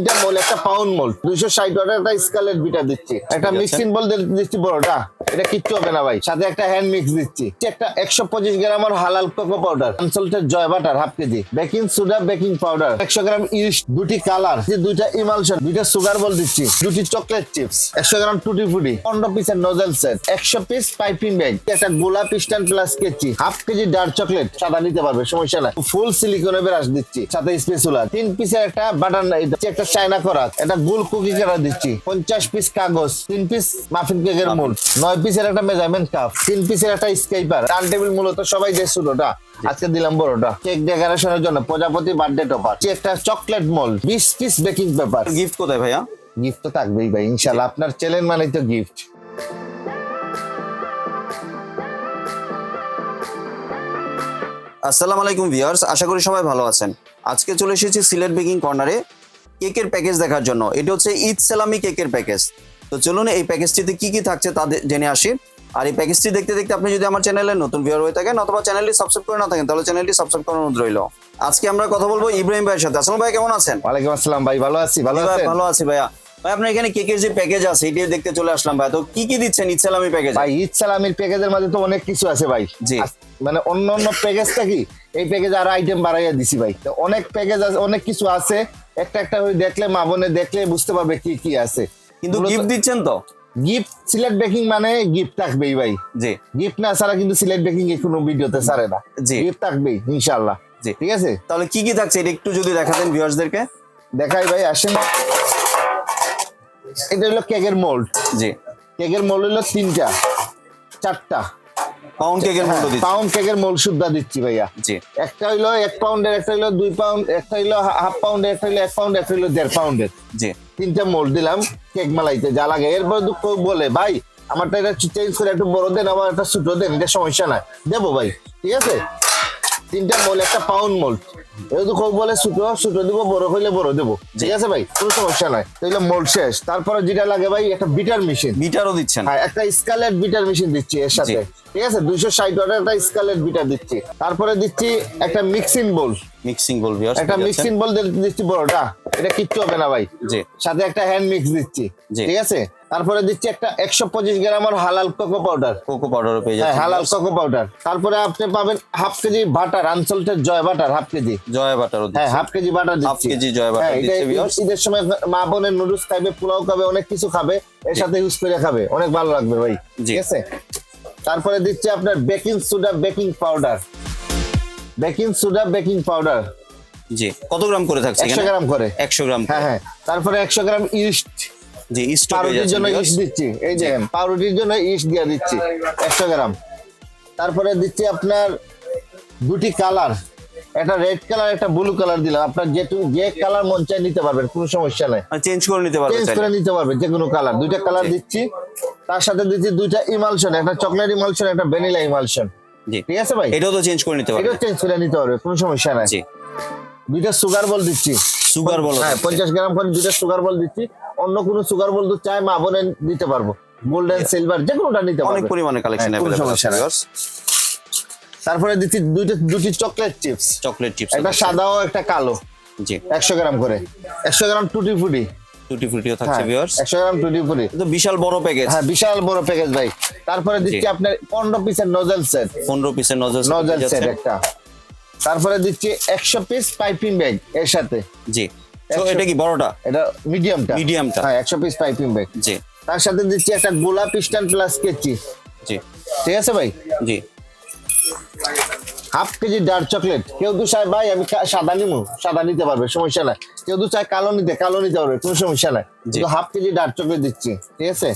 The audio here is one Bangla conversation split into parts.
তিনটা মোল একটা পাউন্ড মোল দুইশো ষাট ওয়াটের একটা স্কালেট বিটার দিচ্ছি। একটা। মিক্সিং বল দিচ্ছি বড়টা। এটা কিচ্ছু হবে না ভাই। সাথে একটা হ্যান্ড মিক্স দিচ্ছি। একটা একশো পঁচিশ গ্রামের হালাল কোকো পাউডার কনসাল্টের জয় butter half KG baking soda baking powder একশো গ্রাম ইস্ট দুটি কালার দুইটা ইমালশন দুইটা সুগার বল দিচ্ছি। দুটি চকলেট চিপস একশো গ্রাম টুটি ফুটি পনেরো পিসের নোজেল সেট একশো পিস পাইপিং ব্যাগ একটা গোলাপ স্ট্যান্ড প্লাস কেচি। হাফ কেজি ডার্ক চকলেট সাদা নিতে পারবে সমস্যা নাই। ফুল সিলিকনের ব্রাশ দিচ্ছি। সাথে স্পেসুলা তিন পিসের একটা বাটার একটা চায়না করা একটা গোল কুকি করা দিচ্ছি। পঞ্চাশ পিস কাগজ তিন পিস মাফিন কেকের মোল নয় পিসের একটা মেজারমেন্ট কাপ তিন পিসের একটা স্কেপার টার্ন টেবিল মূলত সবাই যে ছোটটা আজকে দিলাম বড়টা। কেক ডেকোরেশনের জন্য প্রজাপতি বার্থডে টপার একটা চকলেট মোল বিশ পিস বেকিং পেপার গিফট কোথায় ভাইয়া? গিফট তো থাকবেই ভাই ইনশাল্লাহ আপনার চ্যালেঞ্জ মানেই তো গিফট আসসালামু আলাইকুম ভিউয়ার্স আশা করি সবাই ভালো আছেন। আজকে চলে এসেছি সিলেট বেকিং কর্নারে কেকের প্যাকেজ দেখার জন্য। এটা হচ্ছে ঈদ সালামি কেকের প্যাকেজ। তো চলুন এই প্যাকেজটিতে কি কি থাকছে তা জেনে আসি। আর এই প্যাকেজটি দেখতে দেখতে আপনি যদি আমার চ্যানেলে নতুন ভিউয়ার হয়ে থাকেন অথবা চ্যানেলটি সাবস্ক্রাইব করে না থাকেন তাহলে চ্যানেলটি সাবস্ক্রাইব করার অনুরোধ রইল। আজকে আমরা কথা বলব ইব্রাহিম ভাইয়ের সাথে। আসসালাম ভাই কেমন আছেন? ওয়ালাইকুম আসসালাম ভাই ভালো আছি ভালো আছেন? ভালো আছি ভাইয়া। ভাই আপনার এখানে কেকের যে প্যাকেজ আছে এটি দেখতে চলে আসলাম ভাই। তো কি কি দিচ্ছেন ঈদ প্যাকেজ? ভাই ঈদ প্যাকেজের মধ্যে তো অনেক কিছু আছে ভাই। জি। মানে অন্য অন্য প্যাকেজটা কি? এই প্যাকেজ আর আইটেম বাড়াইয়া দিছি ভাই। তো অনেক প্যাকেজ আছে অনেক কিছু আছে। একটা একটা করে দেখলে মা বোনে দেখলে বুঝতে পারবে কি কি আছে। কিন্তু গিফট দিচ্ছেন তো? গিফট সিলেট বেকিং মানে গিফট থাকবেই ভাই। জি। গিফট না ছাড়া কিন্তু সিলেট বেকিং এ কোনো ভিডিওতে ছাড়ে না। জি। গিফট থাকবেই ইনশাআল্লাহ। জি। ঠিক আছে? তাহলে কি কি থাকছে? এটা একটু যদি দেখাতেন ভিউয়ার্সদেরকে। দেখাই ভাই আসেন। এটা হলো কেকের মোল্ড জি। কেকের মোল্ড হলো তিনটা চারটা। পাউন্ড কেকের মূল্য দিচ্ছি। পাউন্ড কেকের মোল্ড সুদ্ধা দিচ্ছি ভাইয়া। জি। একটা হইল এক পাউন্ডের একটা হইল দুই পাউন্ড একটা হইল হাফ পাউন্ডের একটা হইল এক পাউন্ড একটা হইল দেড় পাউন্ডের জি। তিনটা মোল্ড দিলাম কেক মালাইতে যা লাগে। এরপর দুঃখ বলে ভাই আমারটা এটা চেঞ্জ করে একটু বড় দেন আমার একটা ছোট দেন এটা সমস্যা না দেবো ভাই ঠিক আছে? তিনটা মোল একটা পাউন্ড মোল। কেউ বলে ছোট ছোট দিব বড় হইলে বড় দেবো। ঠিক আছে ভাই? কোনো সমস্যা নাই। মোল শেষ। তারপরে যেটা লাগে ভাই একটা বিটার মেশিন। বিটারও দিচ্ছেন? হ্যাঁ একটা স্কালেট বিটার মেশিন দিচ্ছি এর সাথে। ঠিক আছে? দুইশো ষাট ওয়াটের একটা স্কালেট বিটার দিচ্ছি। তারপরে দিচ্ছি একটা মিক্সিং বোল মিক্সিং বল একটা মিক্সিং বল দিচ্ছি বড়টা। এটা কিচ্ছু হবে না ভাই। সাথে একটা হ্যান্ড মিক্স দিচ্ছি। ঠিক আছে? তারপরে দিচ্ছি একটা একশো পঁচিশ গ্রামের হালাল কোকো পাউডার। কোকো পাউডার পেয়ে হ্যাঁ হালাল কোকো পাউডার। তারপরে আপনি পাবেন হাফ কেজি বাটার আনসল্টের জয় বাটার হাফ কেজি। জয় বাটার হ্যাঁ half KG butter half KG জয় বাটার হ্যাঁ ঈদের সময় মা বোনের নুডলস খাবে পোলাও খাবে অনেক কিছু খাবে এর সাথে ইউজ করে খাবে। অনেক ভালো লাগবে ভাই। ঠিক আছে? তারপরে দিচ্ছে আপনার baking soda baking powder. Baking soda baking powder. জি। কত গ্রাম করে থাকছে একশো গ্রাম করে। একশো গ্রাম হ্যাঁ হ্যাঁ। তারপরে একশো গ্রাম ইস্ট জি ইস্ট পাউরুটির জন্য ইস্ট দিচ্ছি এই যে পাউরুটির জন্য ইস্ট দিয়ে দিচ্ছি একশো গ্রাম। তারপরে দিচ্ছি আপনার দুটি কালার। একটা রেড কালার একটা ব্লু কালার দিলাম। আপনার যেটু যে কালার মন চাই নিতে পারবেন কোনো সমস্যা নাই। চেঞ্জ করে নিতে পারবে চেঞ্জ করে নিতে পারবেন যে কোনো কালার দুইটা কালার দিচ্ছি। তার সাথে দিচ্ছি দুইটা ইমালশন একটা চকলেট ইমালশন একটা ভ্যানিলা ইমালশন ঠিক আছে ভাই? এটাও তো চেঞ্জ করে নিতে পারবে এটাও চেঞ্জ করে নিতে পারবে কোনো সমস্যা নাই। দুইটা সুগার বল দিচ্ছি। সুগার বলো হ্যাঁ পঞ্চাশ গ্রাম করে দুইটা সুগার বল দিচ্ছি। অন্য কোনো সুগার বল তো চাই মা বোনে দিতে পারব। গোল্ডেন সিলভার যে কোনোটা নিতে পারব। অনেক পরিমাণে কালেকশন হ্যাঁ, নাই। তারপরে দিচ্ছি দুইটা দুটি চকলেট চিপস চকলেট চিপস একটা সাদা ও একটা কালো। জি। একশো গ্রাম করে। একশো গ্রাম টুটি ফুটি টুটি ফ্রুটিও থাকছে ভিউয়ার্স একশো গ্রাম টুটি ফুটি তো বিশাল বড় প্যাকেজ হ্যাঁ বিশাল বড় প্যাকেজ ভাই। তারপরে দিচ্ছি আপনার পনেরো পিসের নজেল সেট পনেরো পিসের নজর নজেল সেট একটা। তারপরে দিচ্ছি একশো পিস পাইপিং ব্যাগ এর সাথে। জি। তো এটা কি বড়টা? এটা মিডিয়ামটা মিডিয়ামটা হ্যাঁ একশো পিস পাইপিং ব্যাগ জি। তার সাথে দিচ্ছি একটা গোলাপ স্ট্যান্ড প্লাস কেচি জি। ঠিক আছে ভাই? জি। হাফ কেজি ডার্ক চকলেট কেউ তো চায় ভাই আমি সাদা নিবো সাদা নিতে পারবে সমস্যা নাই। কেউ তো চায় কালো নিতে কালো নিতে পারবে কোনো সমস্যা নাই। কিন্তু হাফ কেজি ডার্ক চকলেট দিচ্ছি ঠিক আছে?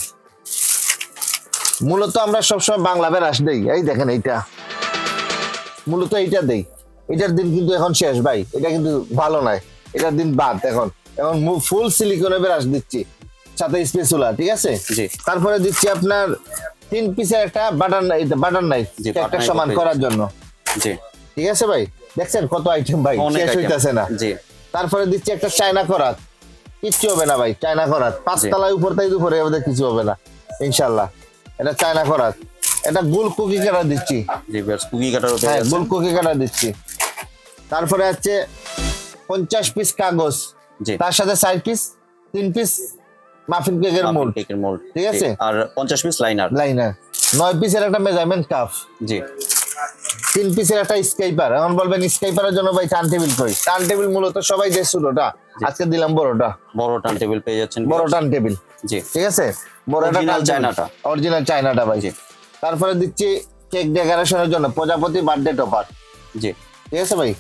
মূলত আমরা সবসময় বাংলা বেরাস দেই। এই দেখেন এইটা। মূলত এইটা দেই। এটার দিন কিন্তু এখন শেষ ভাই। এটা কিন্তু ভালো নয় এটার দিন বাদ এখন। এখন ফুল সিলিকনের ব্রাশ দিচ্ছি সাথে স্পেসুলা ঠিক আছে? জি। তারপরে দিচ্ছি আপনার তিন পিসের একটা বাটার বাটার নাইফ একটা সমান করার জন্য। জি। ঠিক আছে ভাই? দেখছেন কত আইটেম ভাই? শেষ। হইতাছে না। তারপরে দিচ্ছি একটা চায়না করাত কিচ্ছু হবে না ভাই চায়না করাত পাঁচতলায় উপর তাই উপরে আমাদের কিছু হবে না ইনশাল্লাহ এটা চায়না করাত এটা গোল কুকি কাটা দিচ্ছি। কুকি হ্যাঁ গোল কুকি কাটা দিচ্ছি। তারপরে হচ্ছে পঞ্চাশ পিস কাগজ। জি। তার সাথে চার পিস তিন পিস মাফিন কেকের মোল্ড কেকের মোল্ড ঠিক আছে। আর পঞ্চাশ পিস লাইনার লাইনার নয় পিসের একটা মেজারমেন্ট কাপ জি। তিন পিসের একটা স্কাইপার এখন বলবেন স্কাইপারের জন্য ভাই টার্ন টেবিল কই? টার্ন টেবিল মূলত সবাই যে ছোটটা আজকে দিলাম বড়টা। বড় টার্ন টেবিল পেয়ে যাচ্ছেন। বড় টার্ন টেবিল জি। ঠিক আছে? বড় একটা Original চায়নাটা। অরিজিনাল চায়নাটা ভাই। জি। তারপরে দিচ্ছি কেক ডেকোরেশনের জন্য। প্রজাপতি বার্থডে টপার জি। ঠিক আছে ভাই?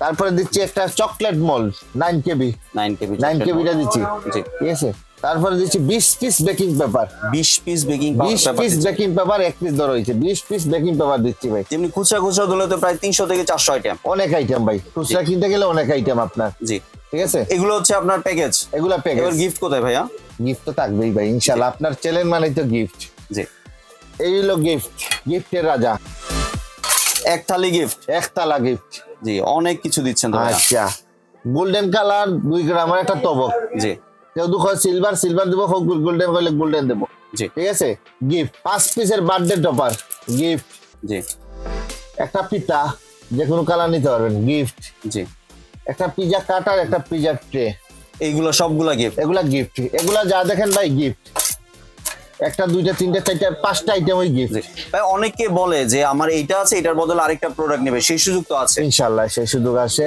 তারপরে দিচ্ছি একটা chocolate mould nine KB nine KB nine কেবিটা দিচ্ছি। ঠিক আছে? তারপরে দিচ্ছি বিশ পিস বেকিং পেপার বিশ পিস বেকিং বিশ পিস বেকিং পেপার এক পিস ধরো হয়েছে বিশ পিস বেকিং পেপার দিচ্ছি ভাই। যেমনি খুচরা খুচরা দিলে তো প্রায় তিনশো থেকে চারশো আইটেম অনেক আইটেম ভাই। খুচরা কিনতে গেলে অনেক আইটেম আপনার। জি। ঠিক আছে? এগুলো হচ্ছে আপনার প্যাকেজ এগুলা এবার প্যাকেজ গিফট কোথায় ভাইয়া? গিফট তো থাকবেই ভাই ইনশাল্লাহ আপনার চ্যালেঞ্জ মানেই তো গিফট জি। এই হলো গিফট গিফটের রাজা। এক থালি গিফট একতলা গিফট জি অনেক কিছু দিচ্ছেন তো আচ্ছা। গোল্ডেন কালার দুই গ্রামের একটা তবক। জি। কেউ দুঃখ সিলভার সিলভার দেবো হোক গোল্ডেন করলে গোল্ডেন দেবো। জি। ঠিক আছে? গিফট পাঁচ পিসের বার্থডে টপার গিফট জি। একটা পিতা যে কোনো কালার নিতে পারবেন। গিফট জি। একটা পিজা কাটার একটা পিজা ট্রে এইগুলো সবগুলা গিফট এগুলা গিফট এগুলা যা দেখেন ভাই গিফট একটা দুইটা তিনটা চারটা পাঁচটা আইটেম ওই গিফট ভাই অনেকে বলে যে আমার এইটা আছে এটার বদলে আরেকটা প্রোডাক্ট নেবে। সেই সুযোগ তো আছে। ইনশাল্লাহ সেই সুযোগ আসে।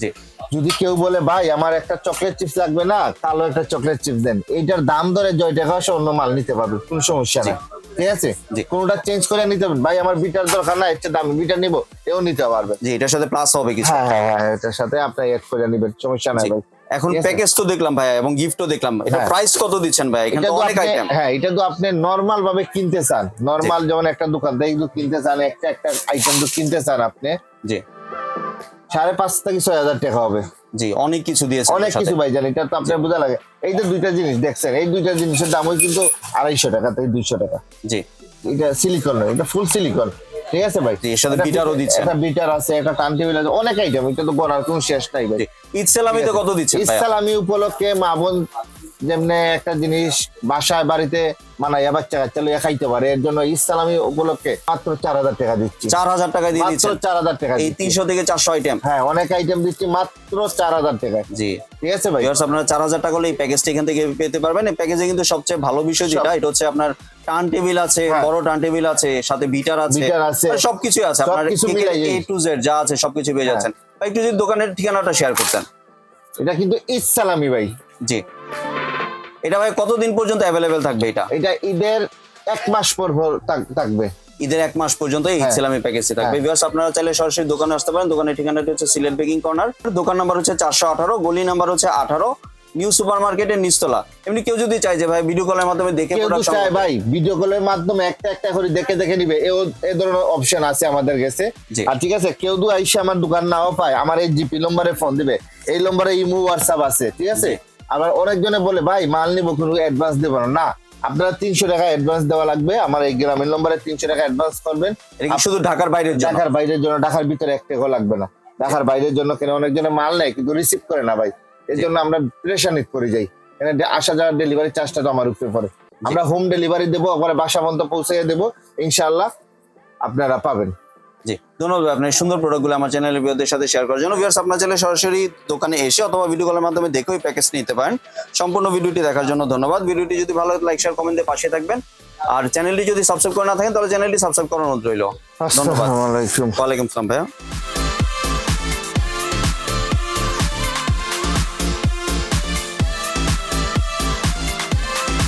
জি। যদি কেউ বলে ভাই আমার একটা চকলেট চিপস লাগবে না কালো একটা চকলেট চিপস দেন। এইটার দাম ধরে জয় টাকা আসে অন্য মাল নিতে পারবে কোনো সমস্যা নেই। ঠিক আছে। কোনোটা চেঞ্জ করে নিতে পারবেন। ভাই আমার বিটার দরকার না এর চেয়ে দামি বিটার নিবো। এও নিতে পারবে। জি এটার সাথে প্লাস হবে কিছু। হ্যাঁ হ্যাঁ হ্যাঁ এটার সাথে আপনি এড করে নিবেন সমস্যা নাই ভাই। এখন প্যাকেজ তো দেখলাম ভাইয়া এবং গিফটও দেখলাম। এটা হ্যাঁ। প্রাইস কত দিচ্ছেন ভাই এখানে অনেক আইটেম হ্যাঁ এটা তো আপনি নরমাল ভাবে কিনতে চান। নরমাল যেমন একটা দোকান থেকে কিনতে চান একটা একটা আইটেম তো কিনতে চান আপনি জি। সাড়ে পাঁচ থেকে ছয় হাজার টাকা হবে। জি অনেক কিছু দিয়েছে অনেক কিছু ভাই জান এটা তো আপনার বোঝা লাগে। এই যে দুইটা জিনিস দেখছেন এই দুইটা জিনিসের দাম ওই কিন্তু আড়াইশো টাকা থেকে দুইশো টাকা। জি। এটা সিলিকন নয় এটা ফুল সিলিকন ঠিক আছে ভাই? এর সাথে বিটারও দিচ্ছে দিচ্ছেন। একটা বিটার আছে একটা টান টেবিল আছে অনেক আইটেম এটা তো করার কোনো শেষ নাই ভাই। ঈদ সেলামিতে কত দিচ্ছেন ভাইয়া? ইসলামী উপলক্ষে মা বোন যেমনি একটা জিনিস বাসায় বাড়িতে মানাইয়া বাচ্চা কাচ্চা লইয়া খাইতে পারে এর জন্য ইসলামী উপলক্ষে মাত্র চার হাজার টাকা দিচ্ছি। চার হাজার টাকা দিয়ে মাত্র চার হাজার টাকা এই তিনশো থেকে চারশো আইটেম হ্যাঁ অনেক আইটেম দিচ্ছি মাত্র চার হাজার টাকায়। জি। ঠিক আছে ভাই? আপনারা চার হাজার টাকা হলে এই প্যাকেজটা এখান থেকে পেতে পারবেন। এই প্যাকেজে কিন্তু সবচেয়ে ভালো বিষয় যেটা এটা হচ্ছে আপনার টার্ন টেবিল আছে হ্যাঁ। বড় টার্ন টেবিল আছে সাথে বিটার আছে। মানে সবকিছু আছে। আপনার এ টু জেড যা আছে সবকিছু পেয়ে যাচ্ছেন। একটু যদি দোকানের ঠিকানাটা শেয়ার করতেন। এটা কিন্তু ইসলামী ভাই। জি। এটা ভাই কতদিন পর্যন্ত অ্যাভেলেবেল থাকবে এটা? এটা ঈদের এক মাস পর পর থাকবে। ঈদের এক মাস পর্যন্ত এই হ্যাঁ। ইসলামী প্যাকেজে থাকবে। হ্যাঁ। ভিউয়ার্স আপনারা চাইলে সরাসরি দোকানে আসতে পারেন। দোকানের ঠিকানাটি হচ্ছে সিলেট বেকিং কর্নার দোকান নাম্বার হচ্ছে চারশো আঠারো গলি নাম্বার হচ্ছে আঠারো নিউ সুপার মার্কেটের নিচতলা। এমনি কেউ যদি চাই যে ভাই ভিডিও কলের মাধ্যমে দেখে চায় ভাই ভিডিও কলের মাধ্যমে একটা একটা করে দেখে দেখে নিবে। এও- এ ধরনের অপশন আছে আমাদের কাছে। আর ঠিক আছে কেউ দু আইসে আমার দোকান নাও পায় আমার এই জিপি নম্বরে ফোন দিবে। এই নম্বরে ইমো হোয়াটসঅ্যাপ আছে ঠিক আছে। আবার অনেকজনে বলে ভাই মাল নিবো কোনো অ্যাডভান্স দেবো না। না আপনারা তিনশো টাকা অ্যাডভান্স দেওয়া লাগবে। আমার এই গ্রামের নম্বরে তিনশো টাকা অ্যাডভান্স করবেন। শুধু ঢাকার বাইরের ঢাকার বাইরের জন্য ঢাকার ভিতরে এক টাকাও লাগবে না। ঢাকার বাইরের জন্য কেন অনেকজনে মাল নেয় কিন্তু রিসিভ করে না ভাই। এর জন্য আমরা প্রেশানিত করে যাই। এখানে আসা যাওয়ার ডেলিভারি চার্জটা তো আমার উপরে পড়ে। আমরা হোম ডেলিভারি দেবো ওখানে বাসা পর্যন্ত পৌঁছে দেবো। ইনশাল্লাহ আপনারা পাবেন। জি। ধন্যবাদ আপনার সুন্দর প্রোডাক্টগুলো আমার চ্যানেলের ভিউয়ারদের সাথে শেয়ার করার জন্য। ভিউয়ার্স আপনার চ্যানেলে সরাসরি দোকানে এসে অথবা ভিডিও কলের মাধ্যমে দেখে ওই প্যাকেজ নিতে পারেন। সম্পূর্ণ ভিডিওটি দেখার জন্য ধন্যবাদ। ভিডিওটি যদি ভালো লাগে লাইক শেয়ার কমেন্ট দিয়ে পাশে থাকবেন। আর চ্যানেলটি যদি সাবস্ক্রাইব করে না থাকেন তাহলে চ্যানেলটি সাবস্ক্রাইব করানো রইল। ধন্যবাদ। ওয়ালাইকুম আসসালাম ভাইয়া।